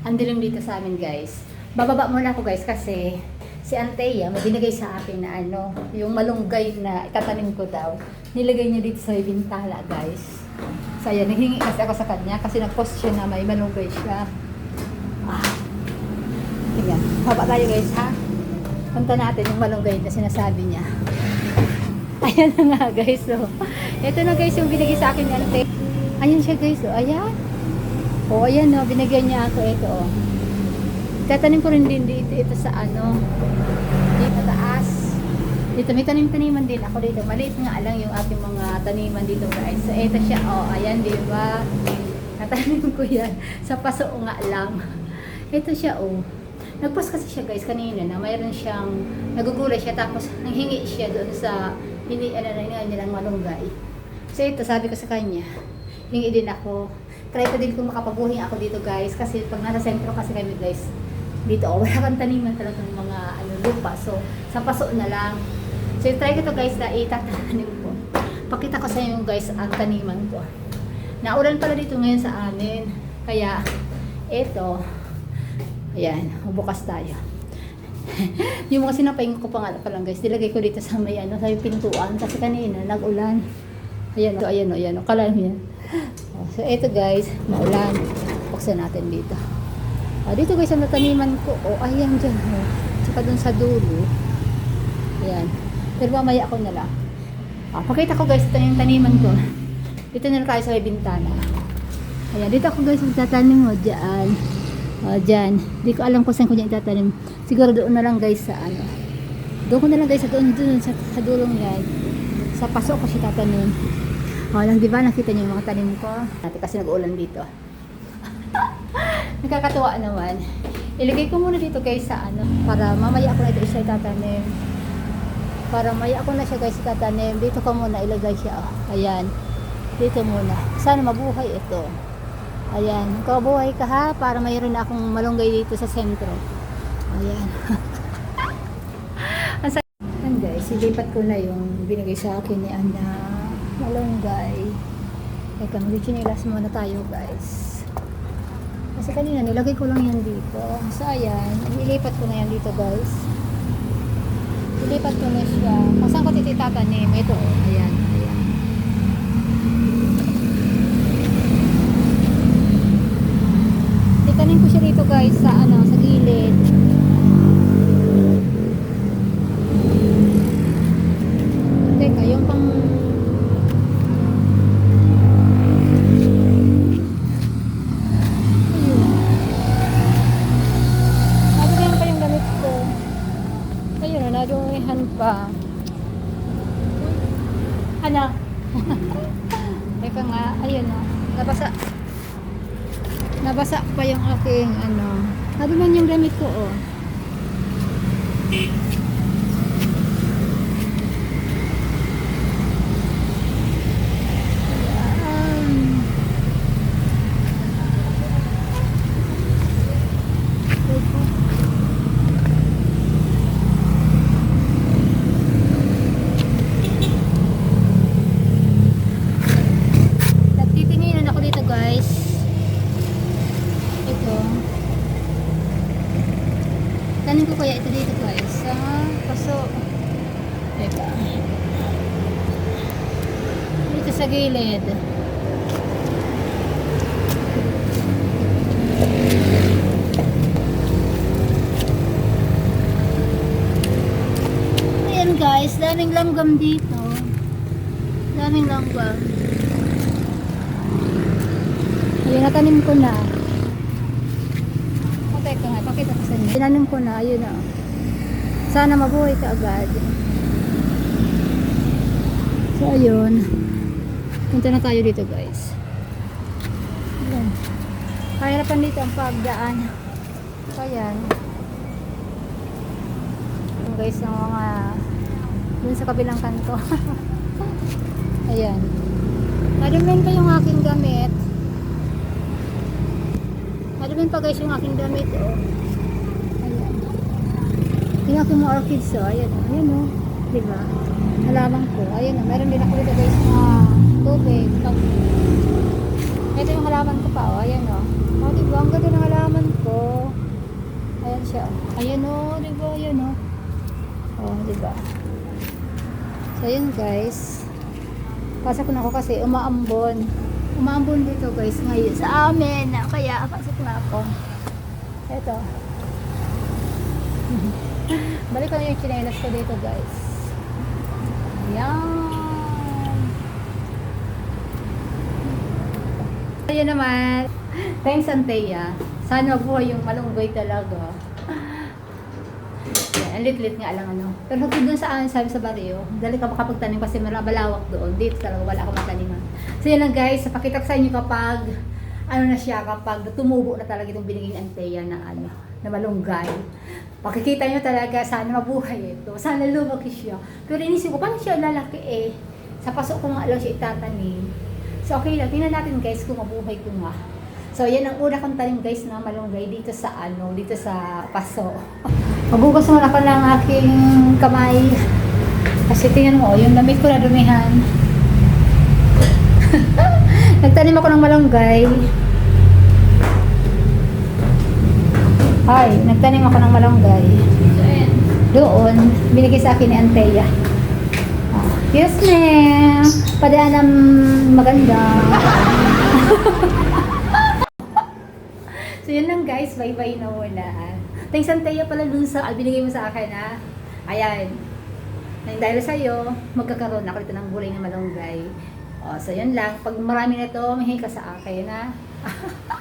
Ang dilim dito sa amin guys. Bababa muna ako guys kasi si Anteya may binigay sa akin na ano, yung malunggay na itatanim ko daw. Nilagay niya dito sa bintala guys. So ayan, naghingi kasi ako sa kanya kasi nag-post siya na may malunggay siya. Ah. Tingnan, baba tayo guys ha. Punta natin yung malunggay na sinasabi niya. Ayan na nga guys, so. Ito na guys yung binigay sa akin ni Ante. Ayan siya guys, oh. Ayan. Oh, ayan oh, binigyan niya ako ito oh. Tatanim ko rin din dito ito sa ano, dito taas. Dito may tanim-taniman din ako dito. Maliit nga lang yung ating mga taniman dito guys. So ito siya, oh, ayan di ba? Natanim ko yan. Sa paso nga lang. Ito siya, oh. Nagpost kasi siya guys kanina na mayroon siyang nagugulay siya tapos nanghingi siya doon sa hini ano na nilang malunggay. So ito sabi ko sa kanya, hingi din ako. Try ko din kung makapabuhi ako dito guys kasi pag nasa sentro kasi kami guys dito oh, wala kang taniman talagang mga ano lupa. So sa paso na lang. So try ko to guys na itatanim ko. Pakita ko sa inyo guys ang taniman ko. Naulan pala dito ngayon sa amin. Kaya ito Ayan, bukas tayo. yung mga sinapain ko pa nga pa lang guys, nilagay ko dito sa may ano, sa pintuan kasi kanina nag-ulan. Ayan, o, ayan, o, ayan, o, kala mo yan. Oh, so, ito guys, maulan. Buksan natin dito. Oh, dito guys, ang nataniman ko. Oh, ayan dyan. Oh. Tsaka dun sa dulo. Ayan. Pero mamaya ako na lang. Oh, pakita ko guys, ito yung taniman ko. Dito na tayo sa bintana. Ayan, dito ako guys, magtatanim mo dyan. O, dyan. Hindi ko alam kung saan ko dyan itatanim. Siguro doon na lang guys sa ano. Doon ko na lang guys sa doon, doon sa, sa dulong yan. Sa paso ko siya tatanim. O, lang, di ba nakita niyo yung mga tanim ko? Dati kasi nag-uulan dito. Nakakatuwa naman. Ilagay ko muna dito guys sa ano. Para mamaya ako na ito siya itatanim. Para mamaya ako na siya guys itatanim. Dito ko muna ilagay siya. O, ayan. Dito muna. Sana mabuhay ito. Ayan, kabuhay ka ha para mayroon na akong malunggay dito sa sentro. Ayan. Ang guys, silipat ko na yung binigay sa akin ni Ana malunggay. Teka, mag-chinilas muna tayo guys. Kasi kanina nilagay ko lang yan dito. So ayan, ilipat ko na yan dito guys. Ilipat ko na siya. Kung saan ko tititatanim? Ito, ayan, ayan. Titanim ko siya dito guys sa ano, sa gilid. Teka, yung pang Ayun. Nadumihan pa yung damit ko. Ayun, nadumihan pa. Ano? Teka nga, ayun o. Nabasa. Nabasa pa yung aking ano. Man yung gamit ko oh. Ayan. Nagtitinginan ako dito guys. Ito. Tanin ko kaya ito dito guys. Sa paso. Teka. Dito sa gilid. Ayan guys, daming langgam dito. Daming langgam. Ayun, natanim ko na. O, teka nga, pakita ko sa inyo. Tinanim ko na, ayun na. Sana mabuhay ka agad. So, ayun. Punta na tayo dito, guys. Ayan. Kahirapan dito ang pagdaan. So, ayan. Yung guys, yung mga dun sa kabilang kanto. ayan. Madumin pa yung aking gamit. Alamin pa guys yung aking damit. Oh. Ayan. Yung aking mga orchids. Oh. Ayan. Oh. Ayan o. Oh. Diba? Halaman ko. Ayan. Oh. Meron din ako dito guys mga tubig. Ito yung halaman ko pa. Oh. Ayan. Oh. oh diba? Ang ganda ng halaman ko. Ayan siya. Oh. Ayan o. Oh. Diba? Ayan. Oh. oh. Diba? So, ayan guys. Pasok na ako kasi umaambon. Umaambon dito guys ngayon sa amin. Kaya pasok na ako. Ito. Balik ko na yung chinelas ko dito guys. Ayan. Ayan naman. Thanks Antea. Sana buhay yung malunggoy talaga. Ang lit-lit nga lang ano. Pero doon sa akin, sabi sa barrio, dali ka makapagtanim kasi meron balawak doon. Dito talaga wala akong mataniman. So yun lang guys, pakita ko sa inyo kapag ano na siya, kapag tumubo na talaga itong binigay ni Antea na ano, na malunggay. Pakikita nyo talaga, sana mabuhay ito. Sana lumaki siya. Pero inisip ko, paano siya lalaki eh? Sa paso ko nga lang siya itatanim. So okay lang, tingnan natin guys kung mabuhay ko nga. So yan ang una kong tanim guys na malunggay dito sa ano, dito sa paso. Magugas mo ako ng aking kamay. Kasi tingnan mo, yung damit ko na dumihan. Nagtanim ako ng malunggay. Ay, nagtanim ako ng malunggay. Doon, binigay sa akin ni Antea. Ah, yes, ma'am. Padaan ng maganda. so, yun lang guys. Bye-bye na muna. Thanks, Antea, pala dun sa binigay mo sa akin, ha. Ayan. Nang dahil sa'yo, magkakaroon ako dito ng gulay na malunggay. O, so yun lang. Pag marami na to, mahingi ka sa akin, ha.